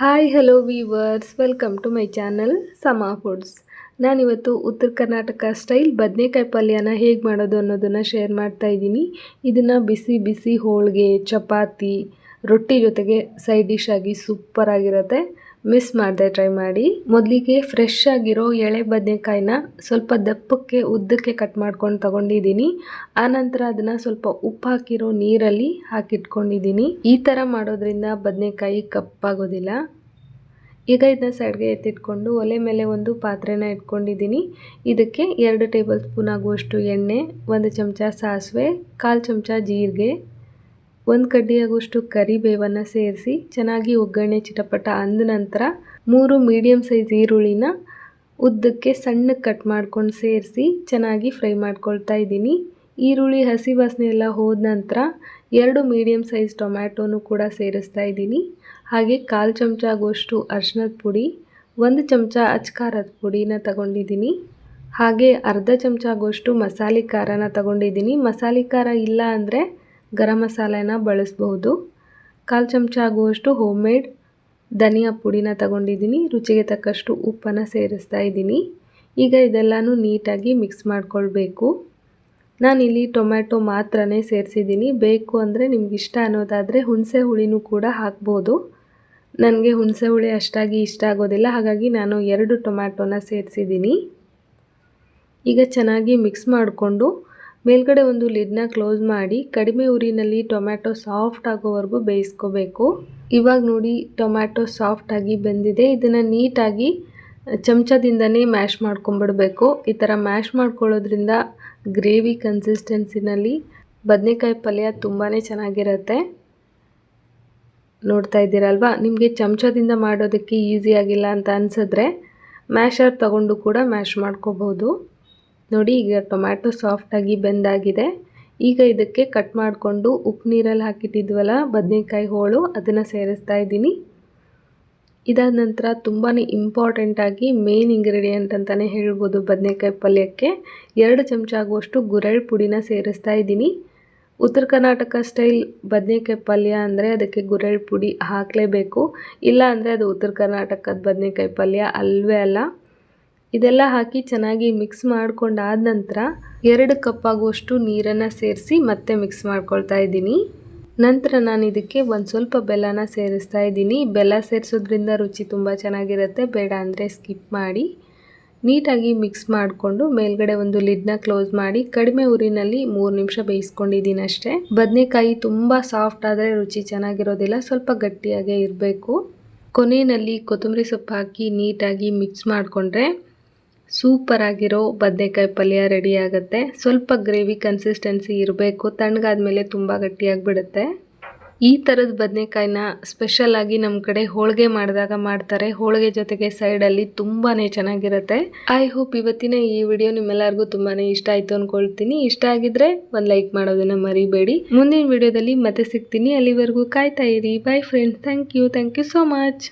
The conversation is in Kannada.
Hi hello viewers welcome to my channel Sama foods ನಾನಿವತ್ತು ಉತ್ತರ ಕರ್ನಾಟಕ ಸ್ಟೈಲ್ ಬದನೆಕಾಯಿ ಪಲ್ಯನ ಹೇಗೆ ಮಾಡೋದು ಅನ್ನೋದನ್ನು ಶೇರ್ ಮಾಡ್ತಾ ಇದ್ದೀನಿ. ಇದನ್ನು ಬಿಸಿ ಬಿಸಿ ಹೋಳಿಗೆ, ಚಪಾತಿ, ರೊಟ್ಟಿ ಜೊತೆಗೆ ಸೈಡ್ ಡಿಶ್ ಆಗಿ ಸೂಪರ್ ಆಗಿರುತ್ತೆ. ಮಿಸ್ ಮಾಡದೆ ಟ್ರೈ ಮಾಡಿ. ಮೊದಲಿಗೆ ಫ್ರೆಶ್ ಆಗಿರೋ ಎಳೆ ಬದನೆಕಾಯಿನ ಸ್ವಲ್ಪ ದಪ್ಪಕ್ಕೆ, ಉದ್ದಕ್ಕೆ ಕಟ್ ಮಾಡ್ಕೊಂಡು ತಗೊಂಡಿದ್ದೀನಿ. ಆನಂತರ ಅದನ್ನು ಸ್ವಲ್ಪ ಉಪ್ಪು ಹಾಕಿರೋ ನೀರಲ್ಲಿ ಹಾಕಿಟ್ಕೊಂಡಿದ್ದೀನಿ. ಈ ಥರ ಮಾಡೋದ್ರಿಂದ ಬದನೆಕಾಯಿ ಕಪ್ಪಾಗೋದಿಲ್ಲ ಈಗ ಇದನ್ನ ಸೈಡ್ಗೆ ಎತ್ತಿಟ್ಕೊಂಡು ಒಲೆ ಮೇಲೆ ಒಂದು ಪಾತ್ರೆನ ಇಟ್ಕೊಂಡಿದ್ದೀನಿ. ಇದಕ್ಕೆ ಎರಡು ಟೇಬಲ್ ಸ್ಪೂನ್ ಆಗುವಷ್ಟು ಎಣ್ಣೆ, ಒಂದು ಚಮಚ ಸಾಸಿವೆ, ಕಾಲು ಚಮಚ ಜೀರಿಗೆ ಒಂದು ಕಡ್ಡಿಯಾಗುವಷ್ಟು ಕರಿಬೇವನ್ನು ಸೇರಿಸಿ ಚೆನ್ನಾಗಿ ಒಗ್ಗರಣೆ ಚಿಟಪಟ ಅಂದ ನಂತರ ಮೂರು ಮೀಡಿಯಮ್ ಸೈಜ್ ಈರುಳ್ಳಿನ ಉದ್ದಕ್ಕೆ ಸಣ್ಣ ಕಟ್ ಮಾಡ್ಕೊಂಡು ಸೇರಿಸಿ ಚೆನ್ನಾಗಿ ಫ್ರೈ ಮಾಡ್ಕೊಳ್ತಾ ಇದ್ದೀನಿ. ಈರುಳ್ಳಿ, ಹಸಿ ವಾಸನೆ ಎಲ್ಲ ಹೋದ ನಂತರ ಎರಡು ಮೀಡಿಯಮ್ ಸೈಜ್ ಟೊಮ್ಯಾಟೋನು ಕೂಡ ಸೇರಿಸ್ತಾ ಇದ್ದೀನಿ. ಹಾಗೆ ಕಾಲು ಚಮಚ ಆಗುವಷ್ಟು ಅರ್ಶಿನದ ಪುಡಿ, ಒಂದು ಚಮಚ ಅಚ್ಕಾರದ ಪುಡಿನ ತಗೊಂಡಿದ್ದೀನಿ. ಹಾಗೆ ಅರ್ಧ ಚಮಚ ಆಗುವಷ್ಟು ಮಸಾಲೆ ಖಾರನ ತಗೊಂಡಿದ್ದೀನಿ. ಮಸಾಲೆ ಖಾರ ಇಲ್ಲ ಅಂದರೆ ಗರಂ ಮಸಾಲೆನ ಬಳಸ್ಬೋದು ಕಾಲು ಚಮಚ ಆಗುವಷ್ಟು ಹೋಮ್ ಮೇಡ್ ಧನಿಯಾ ಪುಡಿನ ತಗೊಂಡಿದ್ದೀನಿ. ರುಚಿಗೆ ತಕ್ಕಷ್ಟು ಉಪ್ಪನ್ನು ಸೇರಿಸ್ತಾ ಇದ್ದೀನಿ. ಈಗ ಇದೆಲ್ಲನೂ ನೀಟಾಗಿ ಮಿಕ್ಸ್ ಮಾಡಿಕೊಳ್ಬೇಕು. ನಾನಿಲ್ಲಿ ಟೊಮ್ಯಾಟೊ ಮಾತ್ರನೇ ಸೇರಿಸಿದ್ದೀನಿ. ಬೇಕು ಅಂದರೆ ನಿಮ್ಗೆ ಇಷ್ಟ ಅನ್ನೋದಾದರೆ ಹುಣಸೆ ಹುಳಿನೂ ಕೂಡ ಹಾಕ್ಬೋದು. ನನಗೆ ಹುಣಸೆ ಹುಳಿ ಅಷ್ಟಾಗಿ ಇಷ್ಟ ಆಗೋದಿಲ್ಲ. ಹಾಗಾಗಿ ನಾನು ಎರಡು ಟೊಮ್ಯಾಟೊನ ಸೇರಿಸಿದ್ದೀನಿ. ಈಗ ಚೆನ್ನಾಗಿ ಮಿಕ್ಸ್ ಮಾಡಿಕೊಂಡು ಮೇಲ್ಗಡೆ ಒಂದು ಲಿಡ್ನ ಕ್ಲೋಸ್ ಮಾಡಿ ಕಡಿಮೆ ಉರಿನಲ್ಲಿ ಟೊಮ್ಯಾಟೊ ಸಾಫ್ಟ್ ಆಗೋವರೆಗೂ ಬೇಯಿಸ್ಕೋಬೇಕು. ಇವಾಗ ನೋಡಿ ಟೊಮ್ಯಾಟೊ ಆಗಿ ಬೆಂದಿದೆ. ಇದನ್ನು ನೀಟಾಗಿ ಚಮಚದಿಂದನೇ ಮ್ಯಾಶ್ ಮಾಡ್ಕೊಂಬಿಡಬೇಕು. ಈ ಥರ ಮ್ಯಾಶ್ ಮಾಡ್ಕೊಳ್ಳೋದ್ರಿಂದ ಗ್ರೇವಿ ಕನ್ಸಿಸ್ಟೆನ್ಸಿನಲ್ಲಿ ಬದನೆಕಾಯಿ ಪಲ್ಯ ತುಂಬಾ ಚೆನ್ನಾಗಿರುತ್ತೆ. ನೋಡ್ತಾ ಇದ್ದೀರಲ್ವಾ? ನಿಮಗೆ ಚಮಚದಿಂದ ಮಾಡೋದಕ್ಕೆ ಈಸಿ ಆಗಿಲ್ಲ ಅಂತ ಅನಿಸಿದ್ರೆ ಮ್ಯಾಶರ್ ತಗೊಂಡು ಕೂಡ ಮ್ಯಾಶ್ ಮಾಡ್ಕೋಬೋದು ನೋಡಿ, ಈಗ ಟೊಮ್ಯಾಟೊ ಸಾಫ್ಟಾಗಿ ಬೆಂದಾಗಿದೆ. ಈಗ ಇದಕ್ಕೆ ಕಟ್ ಮಾಡಿಕೊಂಡು ಉಪ್ಪು ನೀರಲ್ಲಿ ಹಾಕಿಟ್ಟಿದ್ವಲ್ಲ, ಬದನೆಕಾಯಿ ಹೋಳು, ಅದನ್ನು ಸೇರಿಸ್ತಾ ಇದ್ದೀನಿ. ಇದಾದ ನಂತರ ತುಂಬಾ ಇಂಪಾರ್ಟೆಂಟಾಗಿ ಮೇನ್ ಇಂಗ್ರೀಡಿಯೆಂಟ್ ಅಂತಲೇ ಹೇಳ್ಬೋದು ಬದನೆಕಾಯಿ ಪಲ್ಯಕ್ಕೆ. ಎರಡು ಚಮಚ ಆಗುವಷ್ಟು ಗುರೆಳ್ ಪುಡಿನ ಸೇರಿಸ್ತಾ ಇದ್ದೀನಿ. ಉತ್ತರ ಕರ್ನಾಟಕ ಸ್ಟೈಲ್ ಬದನೆಕಾಯಿ ಪಲ್ಯ ಅಂದರೆ ಅದಕ್ಕೆ ಗುರೆಳ್ ಪುಡಿ ಹಾಕಲೇಬೇಕು. ಇಲ್ಲ ಅಂದರೆ ಅದು ಉತ್ತರ ಕರ್ನಾಟಕದ ಬದನೆಕಾಯಿ ಪಲ್ಯ ಅಲ್ವೇ ಅಲ್ಲ. ಇದೆಲ್ಲ ಹಾಕಿ ಚೆನ್ನಾಗಿ ಮಿಕ್ಸ್ ಮಾಡ್ಕೊಂಡಾದ ನಂತರ ಎರಡು ಕಪ್ ಆಗುವಷ್ಟು ನೀರನ್ನು ಸೇರಿಸಿ ಮತ್ತೆ ಮಿಕ್ಸ್ ಮಾಡ್ಕೊಳ್ತಾ ಇದ್ದೀನಿ. ನಂತರ ನಾನು ಇದಕ್ಕೆ ಒಂದು ಸ್ವಲ್ಪ ಬೆಲ್ಲನ ಸೇರಿಸ್ತಾ ಇದ್ದೀನಿ. ಬೆಲ್ಲ ಸೇರಿಸೋದ್ರಿಂದ ರುಚಿ ತುಂಬ ಚೆನ್ನಾಗಿರುತ್ತೆ. ಬೇಡ ಅಂದರೆ ಸ್ಕಿಪ್ ಮಾಡಿ ನೀಟಾಗಿ ಮಿಕ್ಸ್ ಮಾಡಿಕೊಂಡು ಮೇಲ್ಗಡೆ ಒಂದು ಲಿಡ್ನ ಕ್ಲೋಸ್ ಮಾಡಿ ಕಡಿಮೆ ಊರಿನಲ್ಲಿ ಮೂರು ನಿಮಿಷ ಬೇಯಿಸ್ಕೊಂಡಿದ್ದೀನಿ ಅಷ್ಟೇ. ಬದನೆಕಾಯಿ ತುಂಬ ಸಾಫ್ಟ್ ಆದರೆ ರುಚಿ ಚೆನ್ನಾಗಿರೋದಿಲ್ಲ. ಸ್ವಲ್ಪ ಗಟ್ಟಿಯಾಗೇ ಇರಬೇಕು. ಕೊನೆಯಲ್ಲಿ ಕೊತ್ತಂಬರಿ ಸೊಪ್ಪು ಹಾಕಿ ನೀಟಾಗಿ ಮಿಕ್ಸ್ ಮಾಡಿಕೊಂಡ್ರೆ ಸೂಪರ್ ಆಗಿರೋ ಬದನೆಕಾಯಿ ಪಲ್ಯ ರೆಡಿ ಆಗುತ್ತೆ. ಸ್ವಲ್ಪ ಗ್ರೇವಿ ಕನ್ಸಿಸ್ಟೆನ್ಸಿ ಇರಬೇಕು. ತಣ್ಣಗಾದ್ಮೇಲೆ ತುಂಬ ಗಟ್ಟಿಯಾಗಿಬಿಡುತ್ತೆ. ಈ ಥರದ ಬದನೆಕಾಯಿನ ಸ್ಪೆಷಲಾಗಿ ನಮ್ಮ ಕಡೆ ಹೋಳಿಗೆ ಮಾಡಿದಾಗ ಮಾಡ್ತಾರೆ. ಹೋಳಿಗೆ ಜೊತೆಗೆ ಸೈಡಲ್ಲಿ ತುಂಬಾ ಚೆನ್ನಾಗಿರುತ್ತೆ. ಐ ಹೋಪ್ ಇವತ್ತಿನ ಈ ವಿಡಿಯೋ ನಿಮ್ಮೆಲ್ಲರಿಗೂ ತುಂಬಾ ಇಷ್ಟ ಆಯಿತು ಅಂದ್ಕೊಳ್ತೀನಿ ಇಷ್ಟ ಆಗಿದ್ರೆ ಒಂದು ಲೈಕ್ ಮಾಡೋದನ್ನು ಮರಿಬೇಡಿ. ಮುಂದಿನ ವಿಡಿಯೋದಲ್ಲಿ ಮತ್ತೆ ಸಿಗ್ತೀನಿ. ಅಲ್ಲಿವರೆಗೂ ಕಾಯ್ತಾ ಇರಿ. Bye friends thank you thank you so much